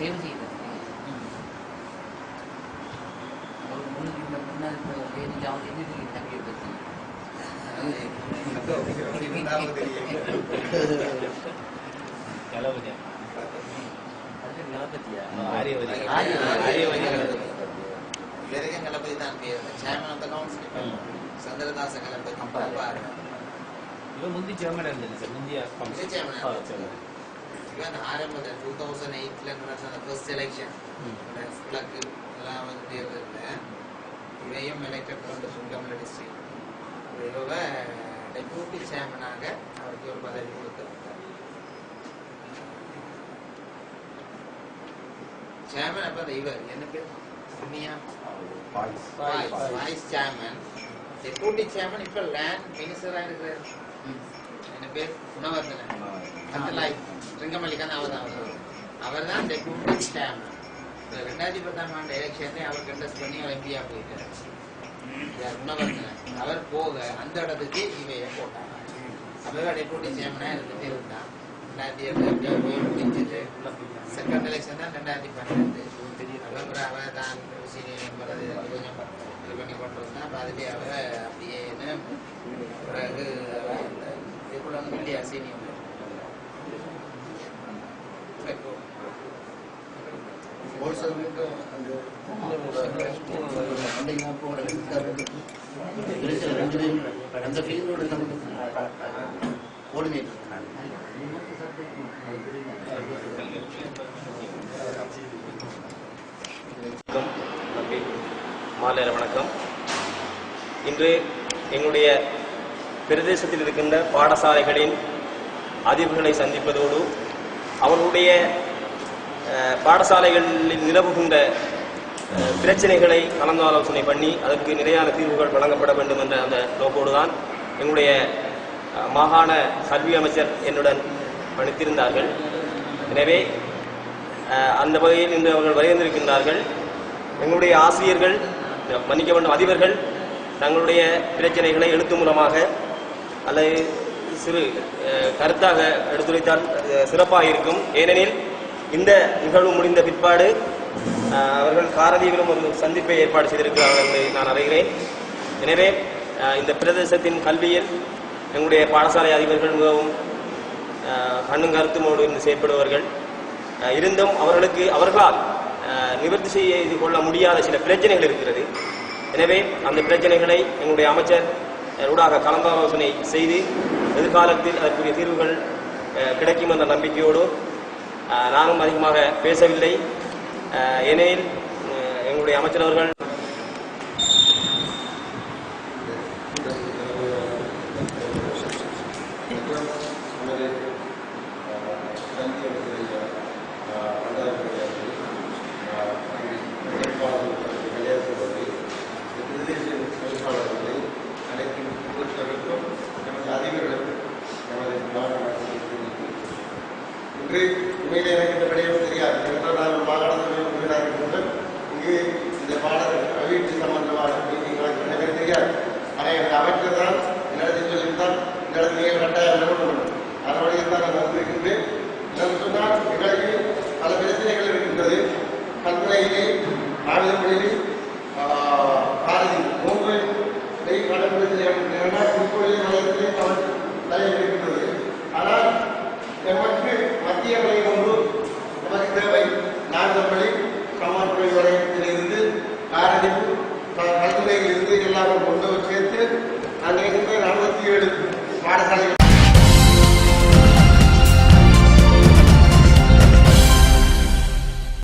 சேவை செய்யுது அவருக்கு முன்னுக்கு இந்த முன்னாள் தேதி அவங்க எதிர்த்து தம்பியை பற்றி கலப்பதி தான் பேர் chairman of the council Chandradasa Kalapathi பாரு இவன் முந்தி சேர்மன் இருந்தது சார் முந்தைய இது இவன் ஆரம்பத்தில் டூ தௌசண்ட் எயிட்ல நடந்த ஃபர்ஸ்ட் எலெக்ஷன் ம். கிழக்கு எல்லாம் வந்து தேர்தலில் இவையும் எலெக்டட் பண்ண சுங்கமல டிஸ்ட்ரிக்ட் இவ டெபுட்டி சேர்மனாக அவருக்கு ஒரு பதவி கொடுத்திருந்தார். சேர்மன் அப்ப அந்த இவர் என்ன பேர்? சுனியா வைஸ் சேர்மன் டெபுட்டி சேர்மன் இப்ப லேண்ட் மினிஸ்டரா இருக்கிறார். என்ன பேர் குணவர்தன அந்த லைஃப் ரிங்கமல்லிக்கான அவர் தான் அவர் தான் டெபுட்டி ஸ்டாம் ரெண்டாயிரத்தி பத்தாம் ஆண்டு எலெக்ஷன்லேயே அவர் கண்டஸ்ட் பண்ணி அவர் எம்பியா போயிட்டார் யார் அவர் போக அந்த இடத்துக்கு இவைய போட்டாங்க அப்பவே டெபுட்டி சேர்மனா இருந்துட்டு இருந்தான் ரெண்டாயிரத்தி எட்டு போய் முடிஞ்சிட்டு செகண்ட் எலெக்ஷன் தான் ரெண்டாயிரத்தி பன்னெண்டு அப்புறம் அவ தான் சீனியர் மெம்பர் அது கொஞ்சம் இது பண்ணி கொண்டு வந்தா அப்ப அதுலேயே அவ அப்படியே என்ன பிறகு இல்லையா சீனியர் அந்த ஃபீல்டோட நமக்கு தம்பி மாலை வணக்கம். இன்று எங்களுடைய பிரதேசத்தில் இருக்கின்ற பாடசாலைகளின் அதிபர்களை சந்திப்பதோடு அவர்களுடைய பாடசாலைகளில் நிலவுகின்ற பிரச்சனைகளை கலந்தாலோசனை பண்ணி அதற்கு நிலையான தீர்வுகள் வழங்கப்பட வேண்டும் என்ற அந்த நோக்கோடு தான் எங்களுடைய மாகாண கல்வி அமைச்சர் என்னுடன் பணித்திருந்தார்கள். எனவே அந்த வகையில் இன்று அவர்கள் வரைந்திருக்கின்றார்கள் எங்களுடைய ஆசிரியர்கள் மன்னிக்க வேண்டும் அதிபர்கள் தங்களுடைய பிரச்சனைகளை எழுத்து மூலமாக அல்லது சிறு கருத்தாக எடுத்துரைத்தால் சிறப்பாக இருக்கும். ஏனெனில் இந்த நிகழ்வு முடிந்த பிற்பாடு அவர்கள் காரதீவிலும் ஒரு சந்திப்பை ஏற்பாடு செய்திருக்கிறார்கள் என்று நான் அறிகிறேன். எனவே இந்த பிரதேசத்தின் கல்வியில் எங்களுடைய பாடசாலை அதிபர்கள் மிகவும் கண்ணும் கருத்துமோடு இருந்து செயற்படுபவர்கள். இருந்தும் அவர்களுக்கு அவர்களால் நிவர்த்தி செய்து கொள்ள முடியாத சில பிரச்சனைகள் இருக்கிறது. எனவே அந்த பிரச்சனைகளை எங்களுடைய அமைச்சர் ஊடாக கலந்தாலோசனை செய்து எதிர்காலத்தில் அதற்குரிய தீர்வுகள் கிடைக்கும் என்ற நம்பிக்கையோடு நானும் அதிகமாக பேசவில்லை. ஏனெனில் எங்களுடைய அமைச்சரவர்கள் என்று இன்று உண்மையிலே எனக்கு இந்த விடயம் தெரியாது. ஏனென்றால் நான் ஒரு மாகாணத்தில் உறுப்பினராக இருக்கின்றேன் இங்கு இந்த பாடல் வீட்டு சம்பந்தமான மீட்டிங் எனக்கு தெரியாது. ஆனால் எனக்கு அமைச்சர் தான் என்னிடத்தில் சொல்லியிருந்தால் இந்த நீங்கள் கட்டாயம் நிறுவனம் வேண்டும் அதன் வழியில் தான் நான் வந்திருக்கின்றேன். என்னென்னு சொன்னால் எங்களுக்கு பல பிரச்சனைகள் இருக்கின்றது. கல்முனையிலே ஆயுதமொழியிலே கல்துறையிலிருந்து எல்லாரும் நாற்பத்தி ஏழு பாடசாலைகள்